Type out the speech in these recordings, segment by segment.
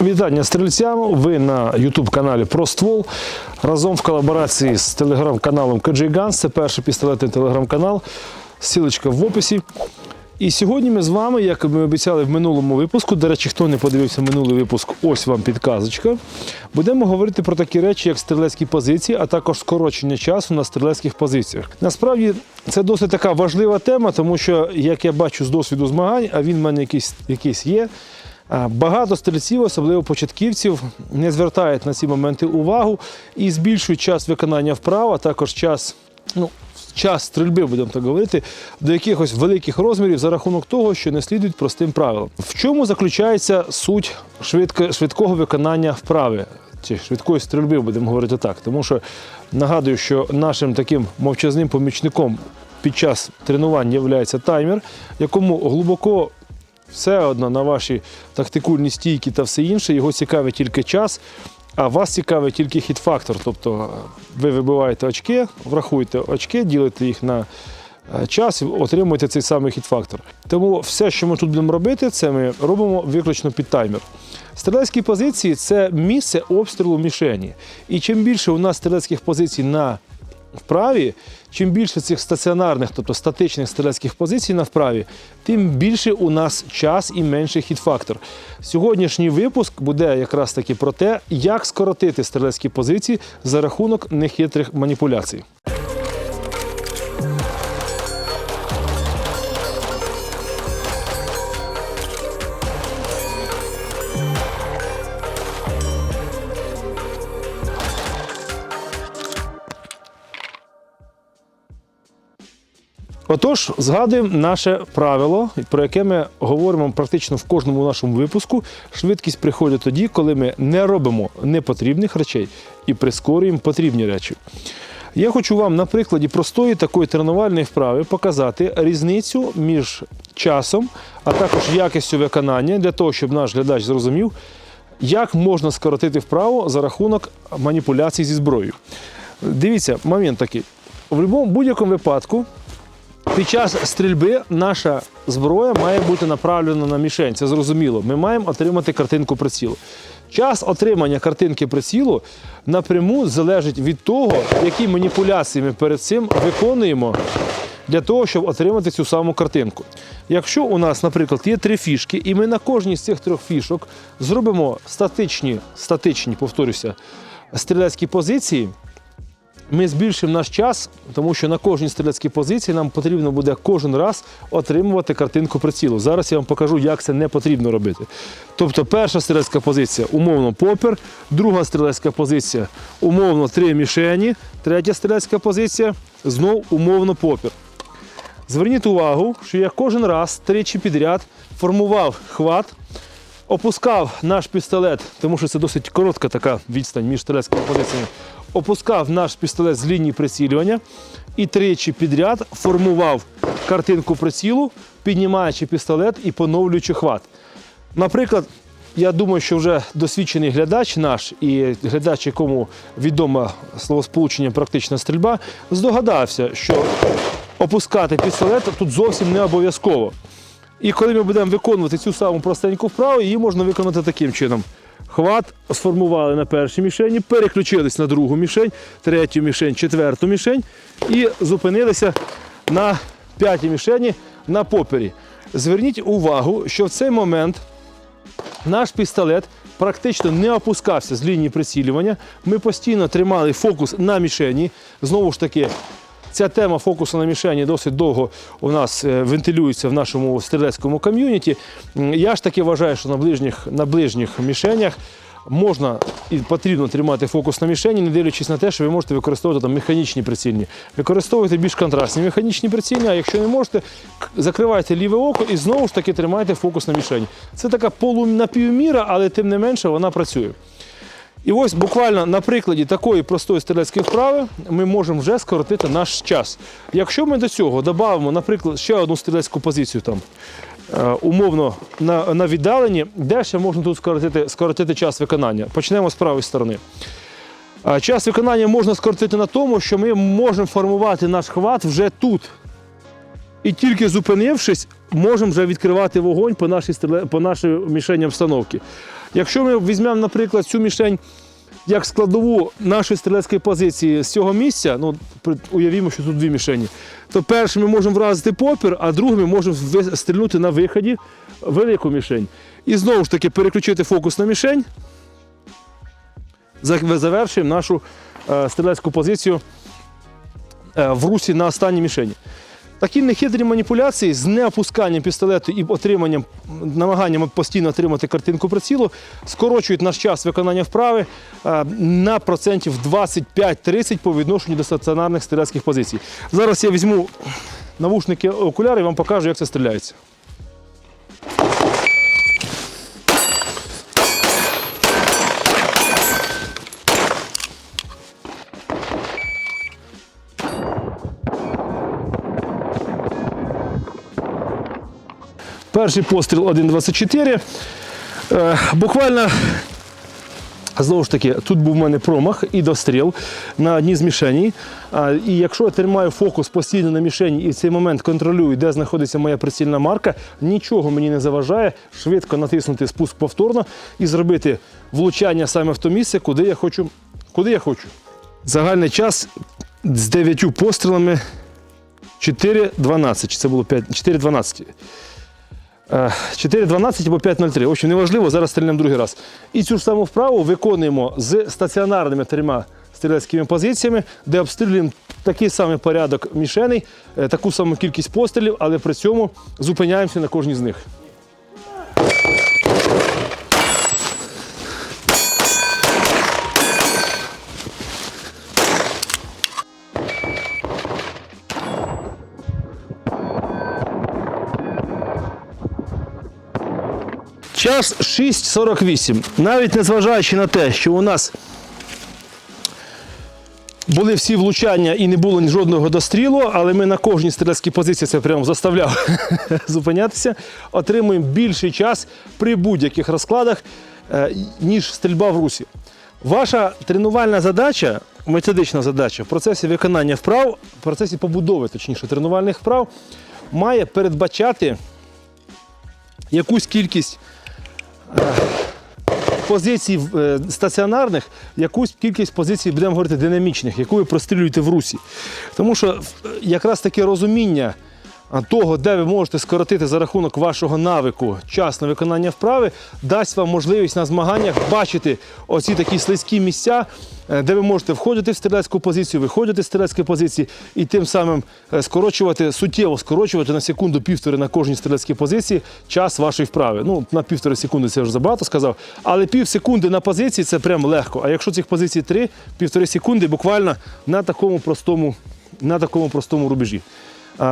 Вітання стрільцям. Ви на youtube каналі Про ствол. Разом в колаборації з телеграм-каналом KJ Guns. Це перший пістолетний телеграм-канал. Сілочка в описі. І сьогодні ми з вами, як ми обіцяли в минулому випуску, до речі, хто не подивився минулий випуск, ось вам підказочка. Будемо говорити про такі речі, як стрілецькі позиції, а також скорочення часу на стрілецьких позиціях. Насправді це досить така важлива тема, тому що, як я бачу з досвіду змагань, а він в мене якийсь, якийсь є. А, Багато стрільців, особливо початківців, не звертають на ці моменти увагу і збільшують час виконання вправ, а також час, ну, час стрільби, будемо так говорити, до якихось великих розмірів за рахунок того, що не слідують простим правилам. В чому заключається суть швидко, швидкого виконання вправи? Чи швидкої стрільби, будемо говорити так. Тому що нагадую, що нашим таким мовчазним помічником під час тренувань є таймер, якому глибоко все одно на ваші тактикульні стійки та все інше, його цікавить тільки час, а вас цікавить тільки хіт-фактор. Тобто е, ви вибиваєте очки, врахуєте очки, ділите їх на е, час і отримуєте цей самий хіт-фактор. Тому все, що ми тут будемо робити, це ми робимо виключно під таймер. Стрілецькі позиції це місце обстрілу мішені. І чим більше у нас стрілецьких позицій на вправі, чим більше цих стаціонарних, тобто статичних стрілецьких позицій на вправі, тим більше у нас час і менший хід-фактор. Сьогоднішній випуск буде якраз таки про те, як скоротити стрілецькі позиції за рахунок нехитрих маніпуляцій. Отож, згадуємо наше правило, про яке ми говоримо практично в кожному нашому випуску. Швидкість приходить тоді, коли ми не робимо непотрібних речей і прискорюємо потрібні речі. Я хочу вам на прикладі простої такої тренувальної вправи показати різницю між часом, а також якістю виконання для того, щоб наш глядач зрозумів, як можна скоротити вправу за рахунок маніпуляцій зі зброєю. Дивіться, момент такий. В будь-якому випадку під час стрільби наша зброя має бути направлена на мішень. Це зрозуміло. Ми маємо отримати картинку прицілу. Час отримання картинки прицілу напряму залежить від того, які маніпуляції ми перед цим виконуємо для того, щоб отримати цю саму картинку. Якщо у нас, наприклад, є три фішки, і ми на кожній з цих трьох фішок зробимо статичні, статичні, повторюся, стрілецькі позиції. Ми збільшимо наш час, тому що на кожній стрілецькій позиції нам потрібно буде кожен раз отримувати картинку прицілу. Зараз я вам покажу, як це не потрібно робити. Тобто, перша стрілецька позиція умовно попер, друга стрілецька позиція умовно три мішені, третя стрілецька позиція знов умовно попер. Зверніть увагу, що я кожен раз тричі підряд формував хват, опускав наш пістолет, тому що це досить коротка така відстань між стрілецькими позиціями. Опускав наш пістолет з лінії прицілювання і тричі підряд формував картинку прицілу, піднімаючи пістолет і поновлюючи хват. Наприклад, я думаю, що вже досвідчений глядач наш і глядач, якому відомо словосполучення практична стрільба, здогадався, що опускати пістолет тут зовсім не обов'язково. І коли ми будемо виконувати цю саму простеньку вправу, її можна виконати таким чином. Хват сформували на першій мішені, переключились на другу мішень, третю мішень, четверту мішень і зупинилися на п'ятій мішені на попері. Зверніть увагу, що в цей момент наш пістолет практично не опускався з лінії прицілювання. Ми постійно тримали фокус на мішені. Знову ж таки, ця тема фокусу на мішені досить довго у нас е, вентилюється в нашому стрілецькому ком'юніті. Я ж таки вважаю, що на ближніх, на ближніх мішенях. Можна і потрібно тримати фокус на мішені, не дивлячись на те, що ви можете використовувати там механічні прицільні. Використовуйте більш контрастні механічні прицільні, а якщо не можете, закривайте ліве око і знову ж таки тримайте фокус на мішені. Це така полунапівміра, але тим не менше вона працює. І ось буквально на прикладі такої простої стрілецької вправи ми можемо вже скоротити наш час. Якщо ми до цього додамо, наприклад, ще одну стрілецьку позицію там. е, Умовно на, на віддаленні, де ще можна тут скоротити, скоротити час виконання. Почнемо з правої сторони. Час виконання можна скоротити на тому, що ми можемо формувати наш хват вже тут. І тільки зупинившись, можемо вже відкривати вогонь по нашій, по нашій мішені обстановки. Якщо ми візьмемо, наприклад, цю мішень як складову нашої стрілецької позиції з цього місця, ну уявімо, що тут дві мішені, то першим ми можемо вразити попір, а другим ми можемо стрільнути на виході велику мішень. І знову ж таки переключити фокус на мішень. За- Завершуємо нашу е, стрілецьку позицію е, в русі на останній мішені. Такі нехитрі маніпуляції з неопусканням пістолету і отриманням, намаганням постійно отримати картинку прицілу скорочують наш час виконання вправи е, на процентів 25-30 по відношенню до стаціонарних стрілецьких позицій. Зараз я візьму навушники окуляри і вам покажу, як це стріляється. Перший постріл 1.24. Е, буквально, знову ж таки, тут був в мене промах і достріл на одній з мішені. І якщо я тримаю фокус постійно на мішені і в цей момент контролюю, де знаходиться моя прицільна марка, нічого мені не заважає швидко натиснути спуск повторно і зробити влучання саме в то місце, куди я хочу. Куди я хочу. Загальний час з 9 пострілами 4.12. Чи це було 5? 4.12. Е, 4.12 або 5.03. В общем, неважливо, зараз стрільнемо другий раз. І цю ж саму вправу виконуємо з стаціонарними трьома стрілецькими позиціями, де обстрілюємо такий самий порядок мішеней, е, таку саму кількість пострілів, але при цьому зупиняємося на кожній з них. Час 6.48. Навіть незважаючи на те, що у нас були всі влучання і не було жодного дострілу, але ми на кожній стрілецькій позиції це прямо заставляв зупинятися. Отримуємо більший час при будь-яких розкладах, е, ніж стрільба в русі. Ваша тренувальна задача, методична задача в процесі виконання вправ, в процесі побудови, точніше, тренувальних вправ, має передбачати якусь кількість позицій е, стаціонарних, якусь кількість позицій, будемо говорити, динамічних, яку ви прострілюєте в русі. Тому що е, якраз таке розуміння того, де ви можете скоротити за рахунок вашого навику час на виконання вправи, дасть вам можливість на змаганнях бачити оці такі слизькі місця, де ви можете входити в стрілецьку позицію, виходити з стрілецької позиції і тим самим е, скорочувати, суттєво скорочувати на секунду півтори на кожній стрілецькій позиції час вашої вправи. Ну, на півтори секунди це вже забагато сказав, але пів секунди на позиції це прям легко. А якщо цих позицій три, півтори секунди буквально на такому простому, на такому простому рубежі.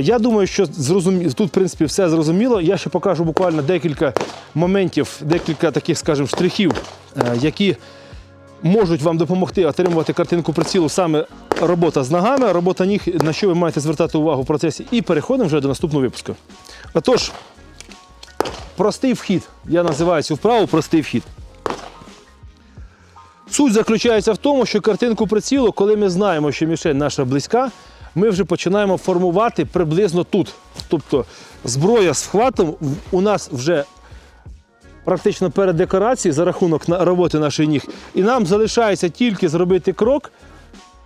Я думаю, що зрозумі... тут, в принципі, все зрозуміло. Я ще покажу буквально декілька моментів, декілька таких, скажімо, штрихів, е, які можуть вам допомогти отримувати картинку прицілу саме робота з ногами, робота ніг, на що ви маєте звертати увагу в процесі. І переходимо вже до наступного випуску. Отож, простий вхід. Я називаю цю вправу простий вхід. Суть заключається в тому, що картинку прицілу, коли ми знаємо, що мішень наша близька, ми вже починаємо формувати приблизно тут. Тобто зброя з вхватом у нас вже практично перед декорацією за рахунок роботи наших ніг. І нам залишається тільки зробити крок,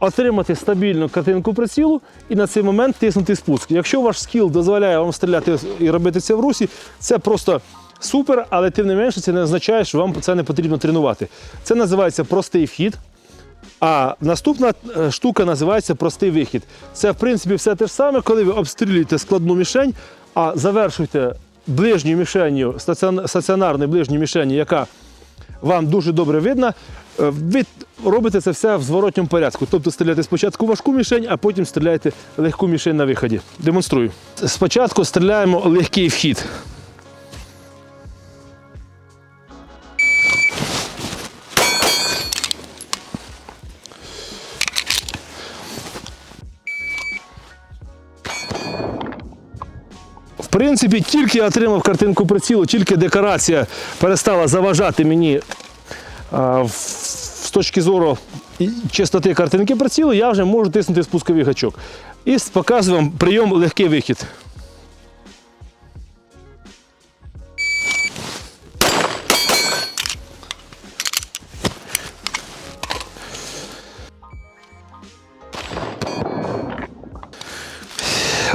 отримати стабільну картинку прицілу і на цей момент тиснути спуск. Якщо ваш скіл дозволяє вам стріляти і робити це в русі, це просто супер, але тим не менше це не означає, що вам це не потрібно тренувати. Це називається простий вхід. А наступна е, штука називається простий вихід. Це, в принципі, все те ж саме, коли ви обстрілюєте складну мішень, а завершуєте ближньою мішенню, стаціонарну ближньою мішенью, яка вам дуже добре видна, е, ви робите це все в зворотньому порядку. Тобто стріляєте спочатку важку мішень, а потім стріляєте легку мішень на виході. Демонструю. Спочатку стріляємо легкий вхід. В принципі, тільки я отримав картинку прицілу, тільки декорація перестала заважати мені а, в- з точки зору чистоти картинки прицілу, я вже можу тиснути спусковий гачок. І показую вам прийом легкий вихід.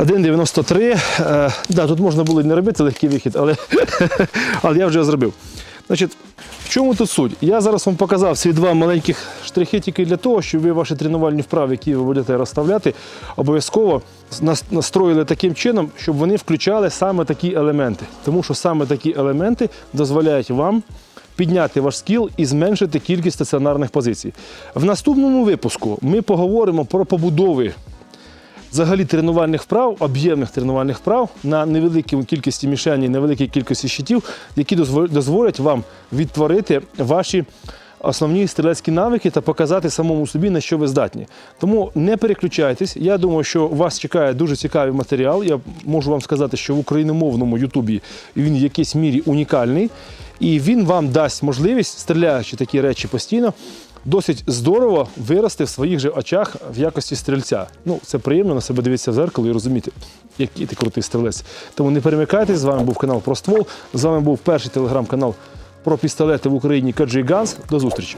1,93. Е, да, тут можна було не робити легкий вихід, але, але я вже його зробив. Значить, в чому тут суть? Я зараз вам показав ці два маленьких штрихи тільки для того, щоб ви ваші тренувальні вправи, які ви будете розставляти, обов'язково настроїли таким чином, щоб вони включали саме такі елементи. Тому що саме такі елементи дозволяють вам підняти ваш скіл і зменшити кількість стаціонарних позицій. В наступному випуску ми поговоримо про побудови взагалі тренувальних вправ, об'ємних тренувальних вправ на невеликій кількості мішені, невеликій кількості щитів, які дозволять вам відтворити ваші основні стрілецькі навики та показати самому собі, на що ви здатні. Тому не переключайтесь. Я думаю, що вас чекає дуже цікавий матеріал. Я можу вам сказати, що в україномовному Ютубі він в якійсь мірі унікальний, і він вам дасть можливість, стріляючи такі речі постійно, досить здорово вирости в своїх же очах в якості стрільця. Ну, це приємно на себе дивитися в зеркало і розуміти, який ти крутий стрілець. Тому не перемикайтесь. З вами був канал про ствол. З вами був перший телеграм-канал про пістолети в Україні Каджі Ганс. До зустрічі.